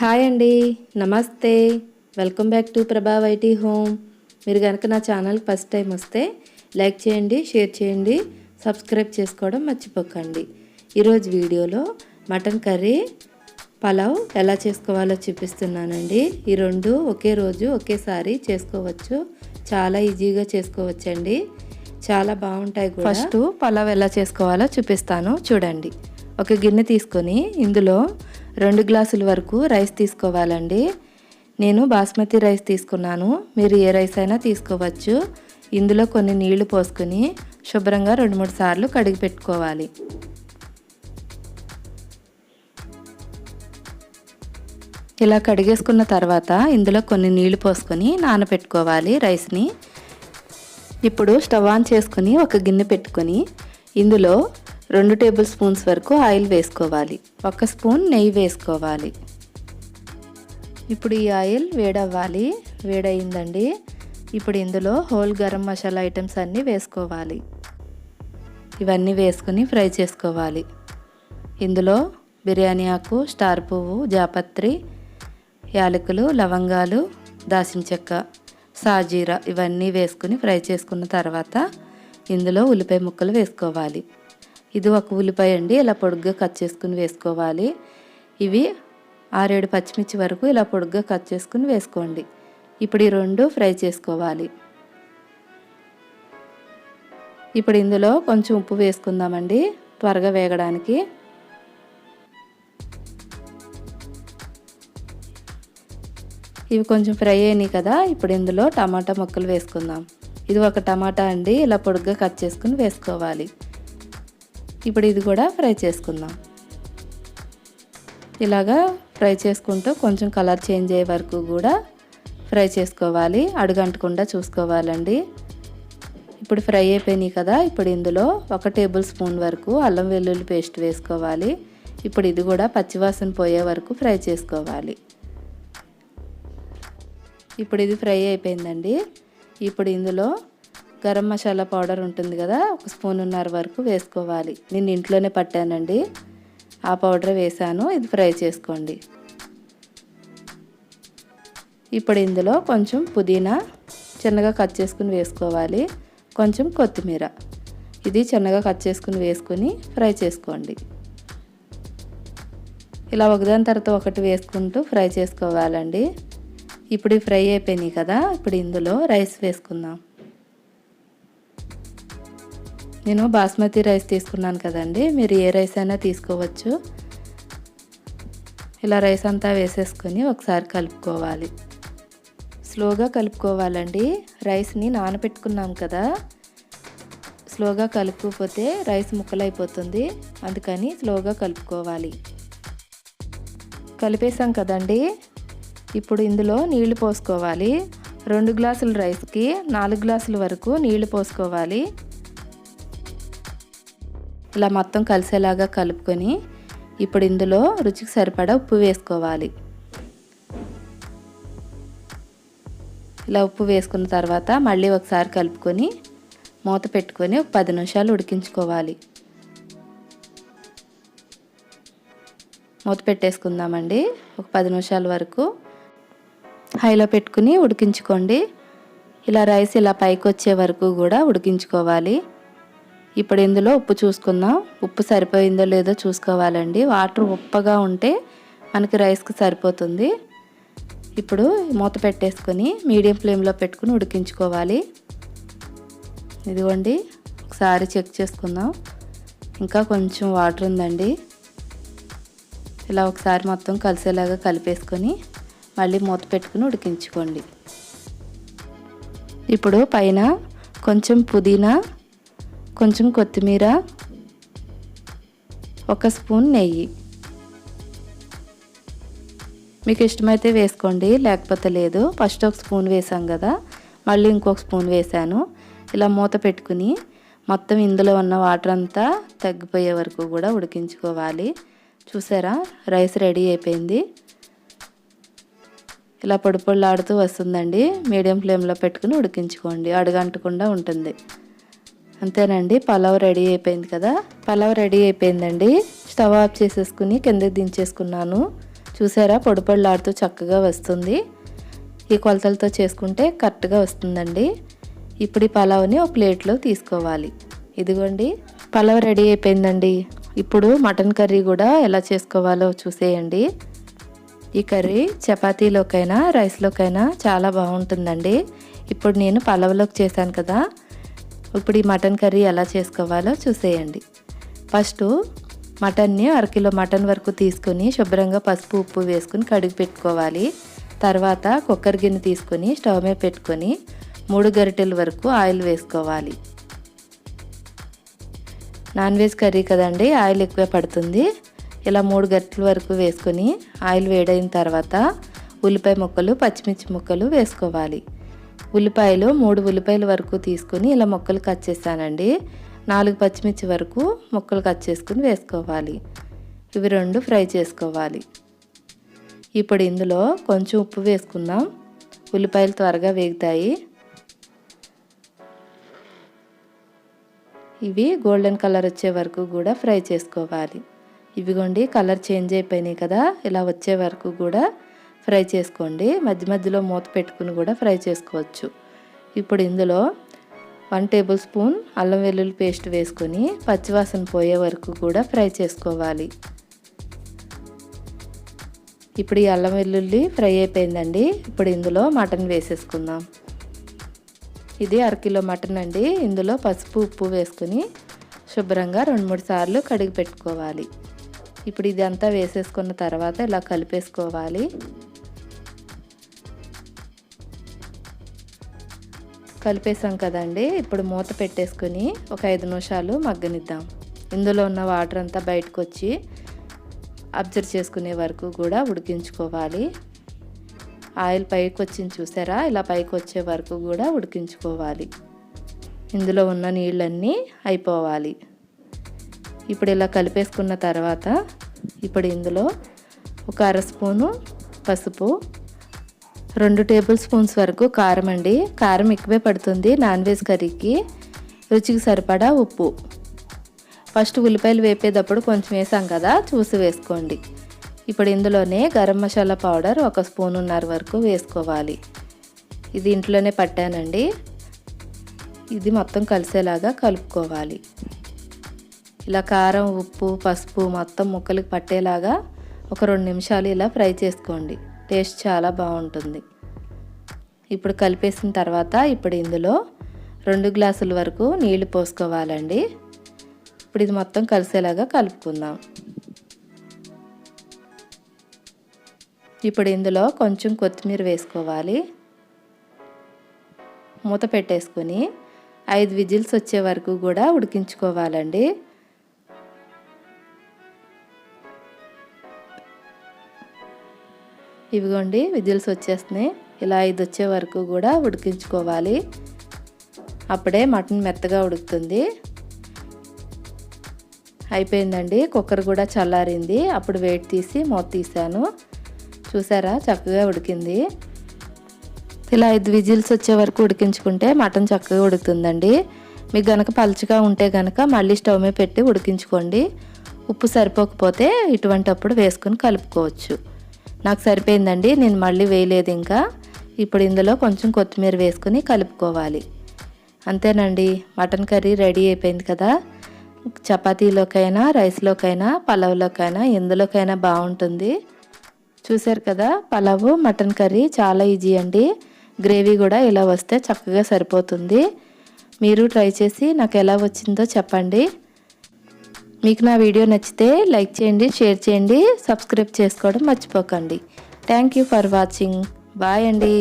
Hi అండి. నమస్తే. Welcome back to Prabha YT home. మీరు కనుక నా ఛానల్కి ఫస్ట్ టైం వస్తే లైక్ చేయండి షేర్ చేయండి సబ్స్క్రైబ్ చేసుకోవడం మర్చిపోకండి. ఈరోజు వీడియోలో మటన్ కర్రీ పలావ్ ఎలా చేసుకోవాలో చూపిస్తున్నానండి. ఈ రెండు ఒకే రోజు ఒకేసారి చేసుకోవచ్చు. చాలా ఈజీగా చేసుకోవచ్చండి. చాలా బాగుంటాయి ఫస్ట్ పలావ్ ఎలా చేసుకోవాలో చూపిస్తాను. చూడండి. ఒక గిన్నె తీసుకొని ఇందులో రెండు గ్లాసుల వరకు రైస్ తీసుకోవాలండి. నేను బాస్మతి రైస్ తీసుకున్నాను. మీరు ఏ రైస్ అయినా తీసుకోవచ్చు. ఇందులో కొన్ని నీళ్ళు పోసుకొని శుభ్రంగా రెండు మూడు సార్లు కడిగి పెట్టుకోవాలి. ఇలా కడిగేసుకున్న తర్వాత ఇందులో కొన్ని నీళ్ళు పోసుకొని నానబెట్టుకోవాలి రైస్ని. ఇప్పుడు స్టవ్ ఆన్ చేసుకుని ఒక గిన్నె పెట్టుకొని ఇందులో రెండు టేబుల్ స్పూన్స్ వరకు ఆయిల్ వేసుకోవాలి. ఒక స్పూన్ నెయ్యి వేసుకోవాలి. ఇప్పుడు ఈ ఆయిల్ వేడవ్వాలి. వేడయిందండి. ఇప్పుడు ఇందులో హోల్ గరం మసాలా ఐటమ్స్ అన్నీ వేసుకోవాలి. ఇవన్నీ వేసుకుని ఫ్రై చేసుకోవాలి. ఇందులో బిర్యానీ ఆకు స్టార్ పువ్వు జాపత్రి యాలకులు లవంగాలు దాసిన చెక్క సాజీరా ఇవన్నీ వేసుకుని ఫ్రై చేసుకున్న తర్వాత ఇందులో ఉల్లిపాయ ముక్కలు వేసుకోవాలి. ఇది ఒక ఉల్లిపాయ అండి. ఇలా పొడుగ్గా కట్ చేసుకుని వేసుకోవాలి. ఇవి ఆరేడు పచ్చిమిర్చి వరకు ఇలా పొడుగ్గా కట్ చేసుకుని వేసుకోండి. ఇప్పుడు ఈ రెండు ఫ్రై చేసుకోవాలి. ఇప్పుడు ఇందులో కొంచెం ఉప్పు వేసుకుందామండి. త్వరగా వేగడానికి. ఇవి కొంచెం ఫ్రై అయినాయి కదా ఇప్పుడు ఇందులో టమాటా ముక్కలు వేసుకుందాం. ఇది ఒక టమాటా అండి. ఇలా పొడుగ్గా కట్ చేసుకుని వేసుకోవాలి. ఇప్పుడు ఇది కూడా ఫ్రై చేసుకుందాం. ఇలాగా ఫ్రై చేసుకుంటూ కొంచెం కలర్ చేంజ్ అయ్యే వరకు కూడా ఫ్రై చేసుకోవాలి. అడుగంటకుండా చూసుకోవాలండి. ఇప్పుడు ఫ్రై అయిపోయినాయి కదా ఇప్పుడు ఇందులో ఒక టేబుల్ స్పూన్ వరకు అల్లం వెల్లుల్లి పేస్ట్ వేసుకోవాలి. ఇప్పుడు ఇది కూడా పచ్చివాసన పోయే వరకు ఫ్రై చేసుకోవాలి. ఇప్పుడు ఇది ఫ్రై అయిపోయిందండి. ఇప్పుడు ఇందులో గరం మసాలా పౌడర్ ఉంటుంది కదా ఒక స్పూన్న్నర వరకు వేసుకోవాలి. నేను ఇంట్లోనే పట్టానండి. ఆ పౌడర్ వేసాను ఇది ఫ్రై చేసుకోండి. ఇప్పుడు ఇందులో కొంచెం పుదీనా చిన్నగా కట్ చేసుకుని వేసుకోవాలి. కొంచెం కొత్తిమీర. ఇది చిన్నగా కట్ చేసుకుని వేసుకుని ఫ్రై చేసుకోండి. ఇలా ఒకదాని తర్వాత ఒకటి వేసుకుంటూ ఫ్రై చేసుకోవాలండి. ఇప్పుడు ఫ్రై అయిపోయినాయి కదా ఇప్పుడు ఇందులో రైస్ వేసుకుందాం. నేను బాస్మతి రైస్ తీసుకున్నాను కదండి. మీరు ఏ రైస్ అయినా తీసుకోవచ్చు. ఇలా రైస్ అంతా వేసేసుకొని ఒకసారి కలుపుకోవాలి. స్లోగా కలుపుకోవాలండి. రైస్ని నానబెట్టుకున్నాం కదా. స్లోగా కలుపుకోపోతే రైస్ ముక్కలైపోతుంది. అందుకని స్లోగా కలుపుకోవాలి. కలిపేసాం కదండి. ఇప్పుడు ఇందులో నీళ్ళు పోసుకోవాలి. రెండు గ్లాసుల రైస్కి నాలుగు గ్లాసుల వరకు నీళ్ళు పోసుకోవాలి. ఇలా మొత్తం కలిసేలాగా కలుపుకొని ఇప్పుడు ఇందులో రుచికి సరిపడా ఉప్పు వేసుకోవాలి. ఇలా ఉప్పు వేసుకున్న తర్వాత మళ్ళీ ఒకసారి కలుపుకొని మూత పెట్టుకొని ఒక పది నిమిషాలు ఉడికించుకోవాలి. మూత పెట్టేసుకుందామండి. ఒక పది నిమిషాల వరకు హైలో పెట్టుకుని ఉడికించుకోండి. ఇలా రైస్ ఇలా పైకి వచ్చే వరకు కూడా ఉడికించుకోవాలి. ఇప్పుడు ఇందులో ఉప్పు చూసుకుందాం. ఉప్పు సరిపోయిందో లేదో చూసుకోవాలండి. వాటర్ ఉప్పగా ఉంటే మనకి రైస్కి సరిపోతుంది. ఇప్పుడు మూత పెట్టేసుకొని మీడియం ఫ్లేమ్లో పెట్టుకుని ఉడికించుకోవాలి. ఇదిగోండి ఒకసారి చెక్ చేసుకుందాం. ఇంకా కొంచెం వాటర్ ఉందండి. ఇలా ఒకసారి మొత్తం కలిసేలాగా కలిపేసుకొని మళ్ళీ మూత పెట్టుకుని ఉడికించుకోండి. ఇప్పుడు పైన కొంచెం పుదీనా కొంచెం కొత్తిమీర ఒక స్పూన్ నెయ్యి. మీకు ఇష్టమైతే వేసుకోండి లేకపోతే లేదు. ఫస్ట్ ఒక స్పూన్ వేసాం కదా మళ్ళీ ఇంకొక స్పూన్ వేసాను. ఇలా మూత పెట్టుకుని మొత్తం ఇందులో ఉన్న వాటర్ అంతా తగ్గిపోయే వరకు కూడా ఉడికించుకోవాలి. చూసారా? రైస్ రెడీ అయిపోయింది. ఇలా పొడి పొడిలాడుతూ వస్తుందండి. మీడియం ఫ్లేమ్లో పెట్టుకుని ఉడికించుకోండి. అడుగంటకుండా ఉంటుంది. అంతేనండి పలావ్ రెడీ అయిపోయింది కదా? పలావ్ రెడీ అయిపోయిందండి. స్టవ్ ఆఫ్ చేసేసుకుని కిందకి దించేసుకున్నాను. చూసారా పొడిపొడిలాడుతూ చక్కగా వస్తుంది. ఈ కొలతలతో చేసుకుంటే కరెక్ట్గా వస్తుందండి. ఇప్పుడు ఈ పలావ్ని ఒక ప్లేట్లో తీసుకోవాలి. ఇదిగోండి పలావ్ రెడీ అయిపోయిందండి. ఇప్పుడు మటన్ కర్రీ కూడా ఎలా చేసుకోవాలో చూసేయండి. ఈ కర్రీ చపాతీలోకైనా రైస్లోకైనా చాలా బాగుంటుందండి. ఇప్పుడు నేను పలావ్లోకి చేశాను కదా ఇప్పుడు ఈ మటన్ కర్రీ ఎలా చేసుకోవాలో చూసేయండి. ఫస్ట్ మటన్ని అరకిలో మటన్ వరకు తీసుకొని శుభ్రంగా పసుపు ఉప్పు వేసుకుని కడిగి పెట్టుకోవాలి. తర్వాత కుక్కర్ గిన్నె తీసుకొని స్టవ్ మీద పెట్టుకొని మూడు గరిటెల వరకు ఆయిల్ వేసుకోవాలి. నాన్ వెజ్ కర్రీ కదండి ఆయిల్ ఎక్కువ పడుతుంది. ఇలా మూడు గరిటెల వరకు వేసుకొని ఆయిల్ వేడైన తర్వాత ఉల్లిపాయ ముక్కలు పచ్చిమిర్చి ముక్కలు వేసుకోవాలి. ఉల్లిపాయలు మూడు ఉల్లిపాయల వరకు తీసుకొని ఇలా ముక్కలు కట్ చేశానండి. నాలుగు పచ్చిమిర్చి వరకు ముక్కలు కట్ చేసుకుని వేసుకోవాలి. ఇవి రెండు ఫ్రై చేసుకోవాలి. ఇప్పుడు ఇందులో కొంచెం ఉప్పు వేసుకుందాం. ఉల్లిపాయలు త్వరగా వేగుతాయి. ఇవి గోల్డెన్ కలర్ వచ్చే వరకు కూడా ఫ్రై చేసుకోవాలి. ఇవిగోండి కలర్ చేంజ్ అయిపోయినాయి కదా ఇలా వచ్చే వరకు కూడా ఫ్రై చేసుకోండి. మధ్య మధ్యలో మూత పెట్టుకుని కూడా ఫ్రై చేసుకోవచ్చు. ఇప్పుడు ఇందులో వన్ టేబుల్ స్పూన్ అల్లం వెల్లుల్లి పేస్ట్ వేసుకొని పచ్చివాసన పోయే వరకు కూడా ఫ్రై చేసుకోవాలి. ఇప్పుడు ఈ అల్లం వెల్లుల్లి ఫ్రై అయిపోయిందండి. ఇప్పుడు ఇందులో మటన్ వేసేసుకుందాం. ఇది అరకిలో మటన్ అండి. ఇందులో పసుపు ఉప్పు వేసుకుని శుభ్రంగా రెండు మూడు సార్లు కడిగి పెట్టుకోవాలి. ఇప్పుడు ఇది అంతా వేసేసుకున్న తర్వాత ఇలా కలిపేసుకోవాలి. కలిపేసాం కదండి. ఇప్పుడు మూత పెట్టేసుకుని ఒక ఐదు నిమిషాలు మగ్గనిద్దాం. ఇందులో ఉన్న వాటర్ అంతా బయటకు వచ్చి అబ్జర్వ్ చేసుకునే వరకు కూడా ఉడికించుకోవాలి. ఆయిల్ పైకి వచ్చింది చూసారా? ఇలా పైకి వచ్చే వరకు కూడా ఉడికించుకోవాలి. ఇందులో ఉన్న నీళ్ళన్నీ అయిపోవాలి. ఇప్పుడు ఇలా కలిపేసుకున్న తర్వాత ఇప్పుడు ఇందులో ఒక అర స్పూను పసుపు రెండు టేబుల్ స్పూన్స్ వరకు కారం అండి. కారం ఎక్కువే పడుతుంది. నాన్ వెజ్ కర్రీకి రుచికి సరిపడా ఉప్పు. ఫస్ట్ ఉల్లిపాయలు వేపేటప్పుడు కొంచెం వేసాం కదా చూసి వేసుకోండి. ఇప్పుడు ఇందులోనే గరం మసాలా పౌడర్ ఒక స్పూన్ ఉన్నర వరకు వేసుకోవాలి. ఇది ఇంట్లోనే పట్టానండి. ఇది మొత్తం కలిసేలాగా కలుపుకోవాలి. ఇలా కారం ఉప్పు పసుపు మొత్తం ముక్కలకు పట్టేలాగా ఒక రెండు నిమిషాలు ఇలా ఫ్రై చేసుకోండి. టేస్ట్ చాలా బాగుంటుంది. ఇప్పుడు కలిపేసిన తర్వాత ఇప్పుడు ఇందులో రెండు గ్లాసుల వరకు నీళ్ళు పోసుకోవాలండి. ఇప్పుడు ఇది మొత్తం కలిసేలాగా కలుపుకుందాం. ఇప్పుడు ఇందులో కొంచెం కొత్తిమీర వేసుకోవాలి. మూత పెట్టేసుకొని ఐదు విజిల్స్ వచ్చే వరకు కూడా ఉడికించుకోవాలండి. ఇవిగోండి విజిల్స్ వచ్చేస్తున్నాయి. ఇలా ఇది వచ్చే వరకు కూడా ఉడికించుకోవాలి. అప్పుడే మటన్ మెత్తగా ఉడుకుతుంది. అయిపోయిందండి. కుక్కర్ కూడా చల్లారింది. అప్పుడు వెయిట్ తీసి మూత తీసాను చూసారా? చక్కగా ఉడికింది. ఇలా ఐదు విజిల్స్ వచ్చే వరకు ఉడికించుకుంటే మటన్ చక్కగా ఉడుకుతుందండి. మీకు గనక పలుచగా ఉంటే గనక మళ్ళీ స్టవ్ మీద పెట్టి ఉడికించుకోండి. ఉప్పు సరిపోకపోతే ఇటువంటి అప్పుడు వేసుకొని కలుపుకోవచ్చు. నాకు సరిపోయిందండి నేను మళ్ళీ వేయలేదు ఇంకా. ఇప్పుడు ఇందులో కొంచెం కొత్తిమీర వేసుకుని కలుపుకోవాలి. అంతేనండి మటన్ కర్రీ రెడీ అయిపోయింది కదా. చపాతీలోకైనా రైస్లోకైనా పలావ్లోకైనా ఎందులోకైనా బాగుంటుంది. చూశారు కదా పలావు మటన్ కర్రీ చాలా ఈజీ అండి. గ్రేవీ కూడా ఇలా వస్తే చక్కగా సరిపోతుంది. మీరు ట్రై చేసి నాకు ఎలా వచ్చిందో చెప్పండి. మీకు నా వీడియో నచ్చితే లైక్ చేయండి షేర్ చేయండి సబ్స్క్రైబ్ చేసుకోవడం మర్చిపోకండి. Thank you for watching bye అండి.